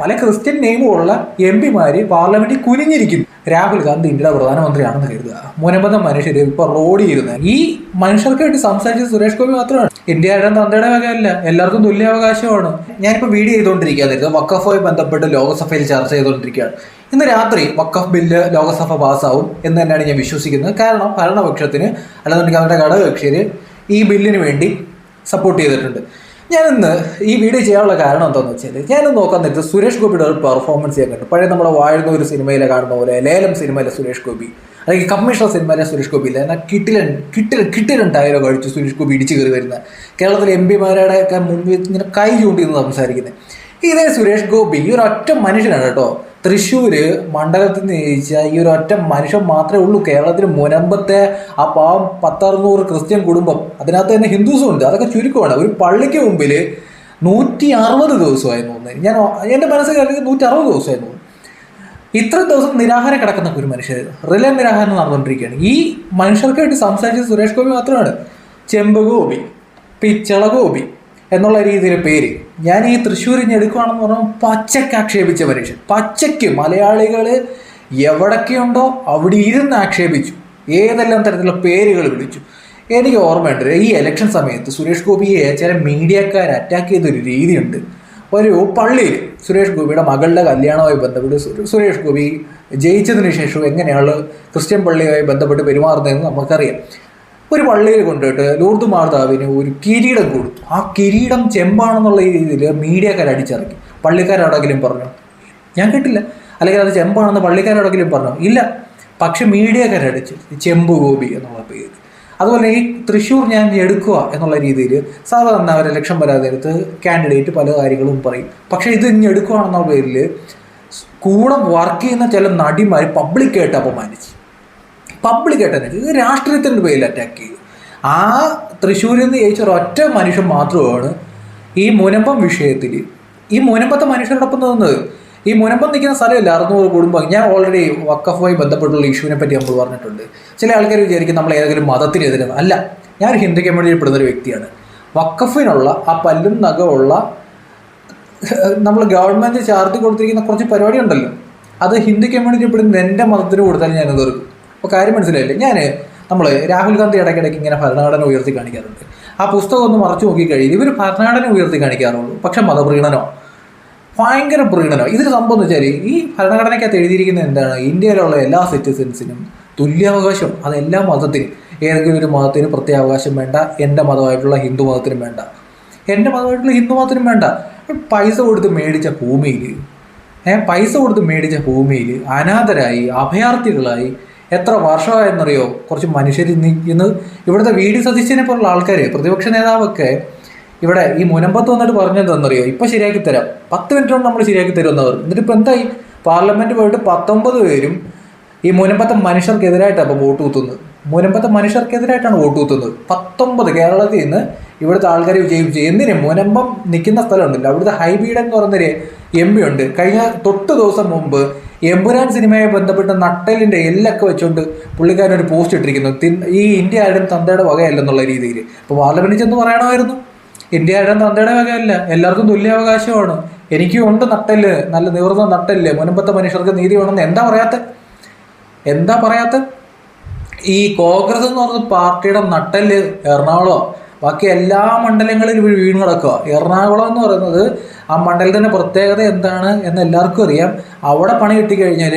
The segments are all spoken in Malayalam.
പല ക്രിസ്ത്യൻ നെയിമുള്ള എം പിമാര് പാർലമെന്റിൽ കുനിഞ്ഞിരിക്കുന്നു. രാഹുൽ ഗാന്ധി ഇന്ത്യയുടെ പ്രധാനമന്ത്രിയാണെന്ന് കരുതുക. മുനമ്പന്ന മനുഷ്യർ ഇപ്പൊ റോഡ് ചെയ്യുന്നത് ഈ മനുഷ്യർക്ക് വേണ്ടി സംസാരിച്ചത് സുരേഷ് ഗോപി മാത്രമാണ്. ഇന്ത്യയുടെ തന്തയുടെ വകയല്ല. എല്ലാവർക്കും തുല്യാവകാശമാണ് ഞാനിപ്പോൾ വീഡിയോ ചെയ്തുകൊണ്ടിരിക്കുകയായിരുന്നു വക്കഫുമായി ബന്ധപ്പെട്ട് ലോകസഭയിൽ ചർച്ച ചെയ്തുകൊണ്ടിരിക്കുകയാണ് ഇന്ന് രാത്രി വക്കഫ് ബില്ല് ലോകസഭ പാസ്സാവും എന്ന് തന്നെയാണ് ഞാൻ വിശ്വസിക്കുന്നത്. കാരണം ഭരണപക്ഷത്തിന് അല്ലെന്നുണ്ടെങ്കിൽ അവരുടെ ഘടകകക്ഷിയിൽ ഈ ബില്ലിന് വേണ്ടി സപ്പോർട്ട് ചെയ്തിട്ടുണ്ട്. ഞാനിന്ന് ഈ വീഡിയോ ചെയ്യാനുള്ള കാരണം എന്താണെന്ന് വെച്ചാൽ ഞാനിന്ന് നോക്കാൻ നേരത്ത് സുരേഷ് ഗോപിയുടെ ഒരു പെർഫോമൻസ് ചെയ്യാൻ കണ്ടു. പഴയ നമ്മുടെ വാഴുന്ന ഒരു സിനിമയിലെ കാണുന്ന പോലെ ലേലം സിനിമയിലെ സുരേഷ് ഗോപി അല്ലെങ്കിൽ കമ്മീഷണർ സിനിമയിലെ സുരേഷ് ഗോപി ഇല്ല. എന്നാൽ കിട്ടിലൻ കിട്ടിലൻ കിട്ടിലൻ ഡയലോഗ് അടിച്ച് സുരേഷ് ഗോപി ഇടിച്ചു കയറി വരുന്ന കേരളത്തിലെ എം പിമാരുടെ ഒക്കെ മുമ്പിൽ ഇങ്ങനെ കൈ ചൂണ്ടി നിന്ന് സംസാരിക്കുന്നത് ഇതേ സുരേഷ് ഗോപി ഈ ഒരു ഒറ്റ മനുഷ്യനാണ് കേട്ടോ. തൃശ്ശൂര് മണ്ഡലത്തിൽ നിന്ന് ജയിച്ച ഈ ഒരു ഒറ്റ മനുഷ്യൻ മാത്രമേ ഉള്ളൂ. കേരളത്തിന് മുനമ്പത്തെ ആ പാവം പത്തറുന്നൂറ് ക്രിസ്ത്യൻ കുടുംബം. അതിനകത്ത് തന്നെ ഹിന്ദുസും ഉണ്ട്. അതൊക്കെ ചുരുക്കമാണ്. ഒരു പള്ളിക്ക് മുമ്പിൽ നൂറ്റി അറുപത് ദിവസമായിരുന്നു ഞാൻ എന്റെ മനസ്സിൽ കരുതി നൂറ്റി അറുപത് ദിവസമായിരുന്നു. ഇത്ര ദിവസം നിരാഹാരം കിടക്കുന്ന ഒരു മനുഷ്യർ റിലേ നിരാഹാരം നടന്നുകൊണ്ടിരിക്കുകയാണ്. ഈ മനുഷ്യർക്ക് വേണ്ടി സംസാരിച്ചത് സുരേഷ് ഗോപി മാത്രമാണ്. ചെമ്പ് ഗോപി പിച്ചള ഗോപി എന്നുള്ള രീതിയിൽ പേര്. ഞാൻ ഈ തൃശ്ശൂർ ഇനി എടുക്കുകയാണെന്ന് പറഞ്ഞാൽ പച്ചക്ക് ആക്ഷേപിച്ച പരീക്ഷ പച്ചയ്ക്ക് മലയാളികൾ എവിടൊക്കെയുണ്ടോ അവിടെ ഇരുന്ന് ആക്ഷേപിച്ചു. ഏതെല്ലാം തരത്തിലുള്ള പേരുകൾ വിളിച്ചു. എനിക്ക് ഓർമ്മയുണ്ട് ഈ ഇലക്ഷൻ സമയത്ത് സുരേഷ് ഗോപിയെ ചില മീഡിയക്കാർ അറ്റാക്ക് ചെയ്തൊരു രീതിയുണ്ട്. ഒരു പള്ളിയിൽ സുരേഷ് ഗോപിയുടെ മകളുടെ കല്യാണവുമായി ബന്ധപ്പെട്ട് സുരേഷ് ഗോപി ജയിച്ചതിന് ശേഷം എങ്ങനെയാണ് ക്രിസ്ത്യൻ പള്ളിയുമായി ബന്ധപ്പെട്ട് പെരുമാറുന്നതെന്ന് നമുക്കറിയാം. ഒരു പള്ളിയിൽ കൊണ്ടുപോയിട്ട് ലൂർദ് മാതാവിന് ഒരു കിരീടം കൊടുത്തു. ആ കിരീടം ചെമ്പാണെന്നുള്ള രീതിയിൽ മീഡിയക്കാർ അടിച്ചിറക്കി. പള്ളിക്കാരോടെങ്കിലും പറഞ്ഞു ഞാൻ കേട്ടില്ല. അല്ലെങ്കിൽ അത് ചെമ്പാണെന്ന് പള്ളിക്കാരോടെങ്കിലും പറഞ്ഞു. ഇല്ല പക്ഷെ മീഡിയക്കാരടിച്ച് ചെമ്പ് ഗോപി എന്നുള്ള പേര്. അതുപോലെ ഈ തൃശ്ശൂർ ഞാൻ എടുക്കുക എന്നുള്ള രീതിയിൽ സാധാരണ അവരെ ലക്ഷം വരാതെ എടുത്ത് കാൻഡിഡേറ്റ് പല കാര്യങ്ങളും പറയും. പക്ഷേ ഇത് ഇനി എടുക്കുകയാണെന്നുള്ള പേരിൽ കൂടെ വർക്ക് ചെയ്യുന്ന ചില നടിമാർ പബ്ലിക്കായിട്ട് അപമാനിച്ചു. പബ്ലിക്കായിട്ട് ചെയ്തു. രാഷ്ട്രീയത്തിന്റെ പേരിൽ അറ്റാക്ക് ചെയ്തു. ആ തൃശ്ശൂരിൽ നിന്ന് ജയിച്ച ഒരൊറ്റ മനുഷ്യൻ മാത്രമാണ് ഈ മുനമ്പം വിഷയത്തിൽ. ഈ മുനമ്പത്തെ മനുഷ്യരോടൊപ്പം നിന്നത് ഈ മുനമ്പം നിൽക്കുന്ന സ്ഥലമില്ല അറുന്നൂറ് കുടുംബം ഞാൻ ഓൾറെഡി വക്കഫുമായി ബന്ധപ്പെട്ടുള്ള ഇഷ്യൂവിനെ പറ്റി നമ്മൾ പറഞ്ഞിട്ടുണ്ട്. ചില ആൾക്കാർ വിചാരിക്കും നമ്മൾ ഏതെങ്കിലും മതത്തിനെതിരെ അല്ല ഞാൻ ഹിന്ദു കമ്മ്യൂണിറ്റിയിൽ പെടുന്ന ഒരു വ്യക്തിയാണ്. വക്കഫിനുള്ള ആ പല്ലും നഖമുള്ള നമ്മൾ ഗവൺമെന്റ് ചാർത്തി കൊടുത്തിരിക്കുന്ന കുറച്ച് പരിപാടി ഉണ്ടല്ലോ അത് ഹിന്ദു കമ്മ്യൂണിറ്റി പെടുന്ന എന്റെ മതത്തിന് കൊടുത്താൽ ഞാൻ എതിർക്കും അപ്പോൾ കാര്യം മനസ്സിലായില്ലേ? ഞാൻ നമ്മൾ രാഹുൽ ഗാന്ധി ഇടയ്ക്കിടയ്ക്ക് ഇങ്ങനെ ഭരണഘടന ഉയർത്തി കാണിക്കാറുണ്ട്. ആ പുസ്തകം ഒന്ന് മറച്ചു നോക്കി കഴിയും ഇവർ ഭരണഘടന ഉയർത്തി കാണിക്കാറുള്ളൂ. പക്ഷെ മതപ്രീണനോ? ഭയങ്കര പ്രീണനോ? ഇതിന് സംഭവം എന്ന് വെച്ചാൽ ഈ ഭരണഘടനയ്ക്കകത്ത് എഴുതിയിരിക്കുന്നത് എന്താണ്? ഇന്ത്യയിലുള്ള എല്ലാ സിറ്റിസൻസിനും തുല്യാവകാശം. അത് എല്ലാ മതത്തിനും. ഏതെങ്കിലും ഒരു മതത്തിന് പ്രത്യേകാവകാശം വേണ്ട. എന്റെ മതമായിട്ടുള്ള ഹിന്ദു മതത്തിനും വേണ്ട. എന്റെ മതമായിട്ടുള്ള ഹിന്ദു മതത്തിനും വേണ്ട. പൈസ കൊടുത്ത് മേടിച്ച ഭൂമിയിൽ പൈസ കൊടുത്ത് മേടിച്ച ഭൂമിയിൽ അനാഥരായി അഭയാർത്ഥികളായി എത്ര വർഷമായെന്നറിയോ? കുറച്ച് മനുഷ്യർ ഇന്ന് ഇന്ന് ഇവിടുത്തെ വി ഡി സതീശനെ പോലുള്ള ആൾക്കാർ പ്രതിപക്ഷ നേതാവൊക്കെ ഇവിടെ ഈ മുനമ്പത്ത് വന്നിട്ട് പറഞ്ഞതെന്നറിയോ ഇപ്പം ശരിയാക്കി തരാം. പത്ത് മിനിറ്റ് കൊണ്ട് നമ്മൾ ശരിയാക്കി തരുമെന്നവർ എന്നിട്ട് ഇപ്പം എന്തായി? പാർലമെന്റ് പോയിട്ട് പത്തൊമ്പത് പേരും ഈ മുനമ്പത്തെ മനുഷ്യർക്കെതിരായിട്ടാണ് അപ്പോൾ വോട്ട് കുത്തുന്നത്. മുനമ്പത്തെ മനുഷ്യർക്കെതിരായിട്ടാണ് വോട്ട് കുത്തുന്നത്. പത്തൊമ്പത് കേരളത്തിൽ നിന്ന് ഇവിടുത്തെ ആൾക്കാരെ വിജയിപ്പിച്ചു. എന്തിനും? മുനമ്പം നിൽക്കുന്ന സ്ഥലമുണ്ടല്ലോ. അവിടുത്തെ ഹൈബീഡ് എന്ന് പറയുന്നൊരു എം പി ഉണ്ട്. കഴിഞ്ഞ തൊട്ട് ദിവസം മുമ്പ് എമ്പുരാൻ സിനിമയെ ബന്ധപ്പെട്ട നട്ടലിന്റെ എല്ലൊക്കെ വെച്ചുകൊണ്ട് പുള്ളിക്കാരൻ ഒരു പോസ്റ്റ് ഇട്ടിരിക്കുന്നു. ഈ ഇന്ത്യ ആരും തന്തയുടെ വകയല്ലെന്നുള്ള രീതിയിൽ അപ്പോൾ പാർലമെന്റിൽ ചെന്ന് പറയണമായിരുന്നു. ഇന്ത്യ ആരും തന്തയുടെ വകയല്ല. എല്ലാവർക്കും തുല്യാവകാശമാണ്. എനിക്കും ഉണ്ട് നട്ടൽ നല്ല നിവർന്ന നട്ടൽ മുൻപത്തെ മനുഷ്യർക്ക് നീതി വേണമെന്ന് എന്താ പറയാത്ത? എന്താ പറയാത്ത? ഈ കോൺഗ്രസ് എന്ന് പറഞ്ഞ പാർട്ടിയുടെ നട്ടൽ എറണാകുളം ബാക്കി എല്ലാ മണ്ഡലങ്ങളിലും വീണ് കിടക്കുക എറണാകുളം എന്ന് പറയുന്നത് ആ മണ്ഡലത്തിന്റെ പ്രത്യേകത എന്താണ് എന്ന് എല്ലാവർക്കും അറിയാം. അവിടെ പണി കിട്ടിക്കഴിഞ്ഞാൽ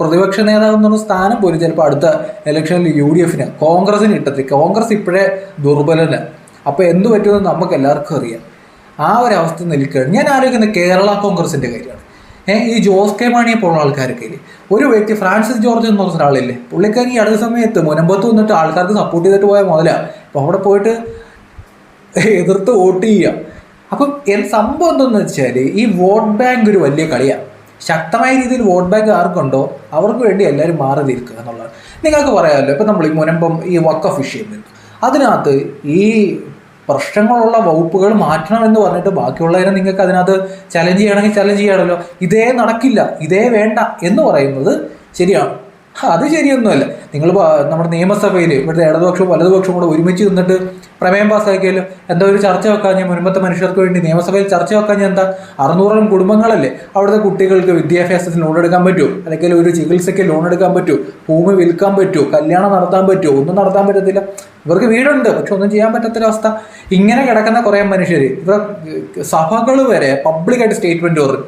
പ്രതിപക്ഷ നേതാവ് എന്ന് പറഞ്ഞ സ്ഥാനം പോലും ചിലപ്പോൾ അടുത്ത ഇലക്ഷനിൽ യു ഡി എഫിന് കോൺഗ്രസിന് കിട്ടത്തില്ല. കോൺഗ്രസ് ഇപ്പോഴേ ദുർബലന്. അപ്പോൾ എന്ത് പറ്റുമെന്ന് നമുക്ക് എല്ലാവർക്കും അറിയാം. ആ ഒരു അവസ്ഥ നിൽക്കുകയാണ് ഞാൻ ആലോചിക്കുന്നത് കേരള കോൺഗ്രസിന്റെ കാര്യമാണ്. ഈ ജോസ് കെ മാണിയെ പോലുള്ള ആൾക്കാരൊക്കെ ഇല്ലേ ഒരു വ്യക്തി ഫ്രാൻസിസ് ജോർജ് എന്ന് പറഞ്ഞ ഒരാളില്ലേ? പുള്ളിക്കാരി ഈ അടുത്ത സമയത്ത് മുനമ്പത്ത് വന്നിട്ട് ആൾക്കാർക്ക് സപ്പോർട്ട് ചെയ്തിട്ട് പോയ മുതലാ. അപ്പോൾ അവിടെ പോയിട്ട് എതിർത്ത് വോട്ട് ചെയ്യുക. അപ്പം സംഭവം എന്തെന്ന് വെച്ചാൽ ഈ വോട്ട് ബാങ്ക് ഒരു വലിയ കളിയാണ് ശക്തമായ രീതിയിൽ വോട്ട് ബാങ്ക് ആർക്കുണ്ടോ അവർക്ക് വേണ്ടി എല്ലാവരും മാറി നിൽക്കുക എന്നുള്ളതാണ് നിങ്ങൾക്ക് പറയാമല്ലോ ഇപ്പം നമ്മൾ ഈ മുനമ്പം ഈ വക്കഫ് ഫിഷ് വരുന്നു അതിനകത്ത് ഈ പ്രശ്നങ്ങളുള്ള വകുപ്പുകൾ മാറ്റണമെന്ന് പറഞ്ഞിട്ട് ബാക്കിയുള്ളവരെ നിങ്ങൾക്ക് അതിനകത്ത് ചലഞ്ച് ചെയ്യണമെങ്കിൽ ചലഞ്ച് ചെയ്യണമല്ലോ ഇതേ നടക്കില്ല ഇതേ വേണ്ട എന്ന് പറയുന്നത് ശരിയാണ്. അത് ശരിയൊന്നുമല്ല. നിങ്ങൾ നമ്മുടെ നിയമസഭയിൽ ഇവിടുത്തെ ഇടതുപക്ഷവും വലതുപക്ഷവും കൂടെ ഒരുമിച്ച് നിന്നിട്ട് പ്രമേയം പാസ്സാക്കിയാലും എന്താ ഒരു ചർച്ച വെക്കാൻ ഞാൻ മുൻപത്തെ മനുഷ്യർക്ക് വേണ്ടി നിയമസഭയിൽ ചർച്ച വെക്കാൻ ഞാൻ എന്താ? അറുന്നൂറോളം കുടുംബങ്ങളല്ലേ? അവിടുത്തെ കുട്ടികൾക്ക് വിദ്യാഭ്യാസത്തിന് ലോൺ എടുക്കാൻ പറ്റുമോ അല്ലെങ്കിൽ ഒരു ചികിത്സയ്ക്ക് ലോൺ എടുക്കാൻ പറ്റുമോ ഭൂമി വിൽക്കാൻ പറ്റുമോ കല്യാണം നടത്താൻ പറ്റുമോ ഒന്നും നടത്താൻ പറ്റത്തില്ല. ഇവർക്ക് വീടുണ്ട്. പക്ഷെ ഒന്നും ചെയ്യാൻ പറ്റാത്തൊരവസ്ഥ. ഇങ്ങനെ കിടക്കുന്ന കുറേ മനുഷ്യർ ഇവർ സഭകൾ വരെ പബ്ലിക്കായിട്ട് സ്റ്റേറ്റ്മെന്റ് പറഞ്ഞു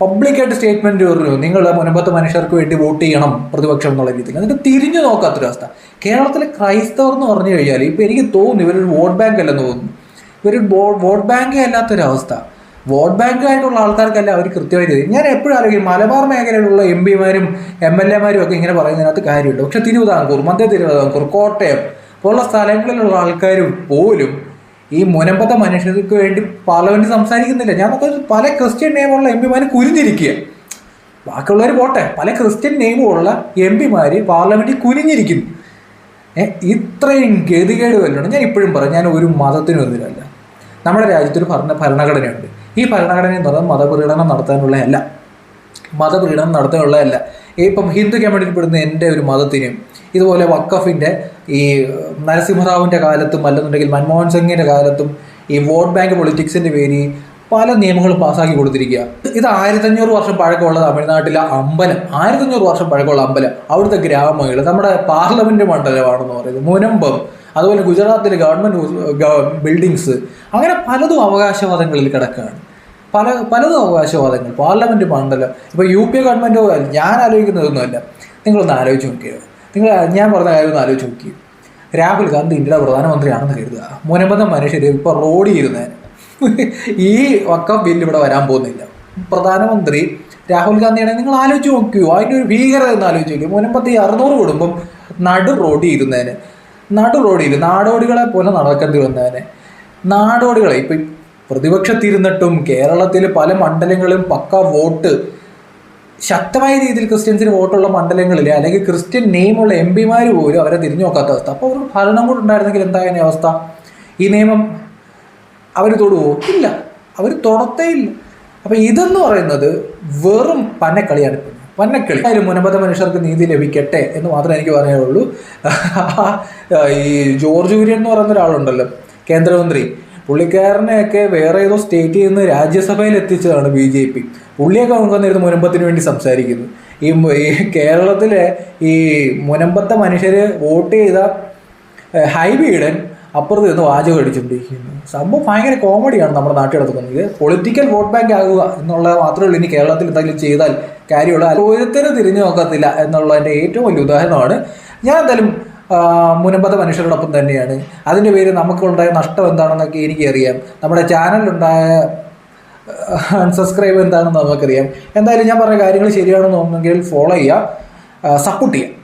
പബ്ലിക്കായിട്ട് സ്റ്റേറ്റ്മെന്റ് പറഞ്ഞു നിങ്ങൾ മുൻപത്തെ മനുഷ്യർക്ക് വേണ്ടി വോട്ട് ചെയ്യണം പ്രതിപക്ഷം എന്നുള്ള രീതിയിൽ. എന്നിട്ട് തിരിഞ്ഞു നോക്കാത്തൊരവസ്ഥ കേരളത്തിലെ ക്രൈസ്തവർ എന്ന് പറഞ്ഞു കഴിഞ്ഞാൽ ഇപ്പോൾ എനിക്ക് തോന്നുന്നു ഇവരൊരു വോട്ട് ബാങ്ക് അല്ലെന്ന് തോന്നുന്നു. ഇവരൊരു വോട്ട് ബാങ്കേ അല്ലാത്തൊരവസ്ഥ വോട്ട് ബാങ്കായിട്ടുള്ള ആൾക്കാർക്കല്ല അവർ കൃത്യമായിട്ട്. ഞാൻ എപ്പോഴും ആലോചിക്കും മലബാർ മേഖലയിലുള്ള എം പിമാരും എം എൽ എമാരും ഒക്കെ ഇങ്ങനെ പറയുന്നതിനകത്ത് കാര്യമുണ്ട്. പക്ഷേ തിരുവിതാംകൂർ മധ്യ തിരുവിതാംകൂർ കോട്ടയം പോലുള്ള സ്ഥലങ്ങളിലുള്ള ആൾക്കാർ പോലും ഈ മുനമ്പത്തെ മനുഷ്യർക്ക് വേണ്ടി പാർലമെന്റ് സംസാരിക്കുന്നില്ല. ഞാൻ നോക്കുന്നത് പല ക്രിസ്ത്യൻ നിയമമുള്ള എം പിമാർ കുരിഞ്ഞിരിക്കുക ബാക്കിയുള്ളവർ പോട്ടെ പല ക്രിസ്ത്യൻ നിയമമുള്ള എം പിമാർ പാർലമെന്റിൽ കുനിഞ്ഞിരിക്കുന്നു. ഏ, ഇത്രയും ഗതികേട് വല്ലതും ഞാൻ ഇപ്പോഴും പറയും ഞാൻ ഒരു മതത്തിനും എതിരല്ല. നമ്മുടെ രാജ്യത്തൊരു ഭരണ ഭരണഘടനയുണ്ട്. ഈ ഭരണഘടന എന്ന് പറയുന്നത് മതപീഡനം നടത്താനുള്ളതല്ല. മതപീഡനം നടത്താനുള്ളതല്ല. ഇപ്പം ഹിന്ദു കമ്മ്യൂണിറ്റി പെടുന്ന എന്റെ ഒരു മതത്തിനും ഇതുപോലെ വക്കഫിന്റെ ഈ നരസിംഹറാവുവിന്റെ കാലത്തും അല്ലെന്നുണ്ടെങ്കിൽ മൻമോഹൻ സിംഗിന്റെ കാലത്തും ഈ വോട്ട് ബാങ്ക് പൊളിറ്റിക്സിന്റെ പേരിൽ പല നിയമങ്ങളും പാസ്സാക്കി കൊടുത്തിരിക്കുക. ഇത് ആയിരത്തഞ്ഞൂറ് വർഷം പഴക്കമുള്ള തമിഴ്നാട്ടിലെ അമ്പലം ആയിരത്തഞ്ഞൂറ് വർഷം പഴക്കമുള്ള അമ്പലം അവിടുത്തെ ഗ്രാമങ്ങൾ നമ്മുടെ പാർലമെന്റ് മണ്ഡലമാണെന്ന് പറയുന്നത് മുനമ്പം അതുപോലെ ഗുജറാത്തിലെ ഗവൺമെന്റ് ബിൽഡിങ്സ് അങ്ങനെ പലതും അവകാശവാദങ്ങളിൽ കിടക്കുകയാണ്. പല പലതും അവകാശവാദങ്ങൾ പാർലമെന്റ് മണ്ഡലം ഇപ്പോൾ യു പി എ ഗവൺമെന്റ് ഞാൻ ആലോചിക്കുന്നതൊന്നുമല്ല നിങ്ങളൊന്ന് ആലോചിച്ച് നോക്കിയോ. നിങ്ങൾ ഞാൻ പറഞ്ഞ കാര്യം ഒന്ന് ആലോചിച്ച് നോക്കി രാഹുൽ ഗാന്ധി ഇന്ത്യയുടെ പ്രധാനമന്ത്രിയാണെന്ന് കരുതുക. മുനമ്പത്തെ മനുഷ്യർ ഇപ്പോൾ റോഡ് ഇരുന്നേനെ ഈ വക്കം ബില്ല് ഇവിടെ വരാൻ പോകുന്നില്ല. പ്രധാനമന്ത്രി രാഹുൽ ഗാന്ധിയാണെ നിങ്ങൾ ആലോചിച്ച് നോക്കിയോ? അതിന്റെ ഒരു ഭീകരത എന്ന് ആലോചിച്ച് നോക്കി മുനമ്പത്തി അറുന്നൂറ് കുടുംബം നടു റോഡ് ചെയ്യുന്നതിന് നടു റോഡ് റോഡിൽ നാടോടികളെ പോലെ നടക്കേണ്ടി വന്നതിന് നാടോടികളെ ഇപ്പം പ്രതിപക്ഷത്തിരുന്നിട്ടും കേരളത്തിൽ പല മണ്ഡലങ്ങളും പക്ക വോട്ട് ശക്തമായ രീതിയിൽ ക്രിസ്ത്യൻസിന് വോട്ടുള്ള മണ്ഡലങ്ങളിൽ അല്ലെങ്കിൽ ക്രിസ്ത്യൻ നെയിമുള്ള എം പിമാർ പോലും അവരെ തിരിഞ്ഞു നോക്കാത്ത അവസ്ഥ. അപ്പോൾ ഒരു ഭരണം കൂടെ ഉണ്ടായിരുന്നെങ്കിൽ എന്തായാലും അവസ്ഥ? ഈ നിയമം അവർ തൊടുവോ ഇല്ല അവർ തൊടത്തേ ഇല്ല. അപ്പം ഇതെന്ന് പറയുന്നത് വെറും പന്നക്കളിയാണ് വന്നക്കളി അതിൽ മുനമ്പത്തെ മനുഷ്യർക്ക് നീതി ലഭിക്കട്ടെ എന്ന് മാത്രമേ എനിക്ക് പറയാനുള്ളൂ. ഈ ജോർജ് കുര്യൻ എന്ന് പറയുന്ന ഒരാളുണ്ടല്ലോ കേന്ദ്രമന്ത്രി. പുള്ളിക്കാരനെയൊക്കെ വേറെ ഏതോ സ്റ്റേറ്റിൽ നിന്ന് രാജ്യസഭയിൽ എത്തിച്ചതാണ് ബി ജെ പി. പുള്ളിയൊക്കെ കൊണ്ടുവന്നിരുന്ന് മുനമ്പത്തിന് വേണ്ടി സംസാരിക്കുന്നു. ഈ കേരളത്തിലെ ഈ മുനമ്പത്തെ മനുഷ്യർ വോട്ട് ചെയ്ത ഹൈ ഹൈബീഡൻ അപ്പുറത്ത് നിന്ന് വാചകം അടിച്ചുകൊണ്ടിരിക്കുന്നു സംഭവം ഭയങ്കര കോമഡിയാണ് നമ്മുടെ നാട്ടിൽ നടക്കുന്നത്. പൊളിറ്റിക്കൽ വോട്ട് ബാങ്ക് ആകുക എന്നുള്ളത് മാത്രമേ ഉള്ളൂ ഇനി കേരളത്തിൽ എന്തെങ്കിലും ചെയ്താൽ കാര്യമുള്ള. ഓരോരുത്തരും തിരിഞ്ഞു നോക്കത്തില്ല എന്നുള്ളതിന്റെ ഏറ്റവും വലിയ ഉദാഹരണമാണ്. ഞാൻ എന്തായാലും ആ, മുനമ്പത്തെ മനുഷ്യരോടൊപ്പം തന്നെയാണ്. അതിന്റെ പേര് നമുക്കുണ്ടായ നഷ്ടം എന്താണെന്നൊക്കെ എനിക്കറിയാം. നമ്മുടെ ചാനലിലുണ്ടായ അൺസബ്സ്ക്രൈബ് എന്താണെന്ന് നമുക്കറിയാം. എന്തായാലും ഞാൻ പറഞ്ഞ കാര്യങ്ങൾ ശരിയാണെന്ന് തോന്നുന്നെങ്കിൽ ഫോളോ ചെയ്യുക. സപ്പോർട്ട് ചെയ്യുക.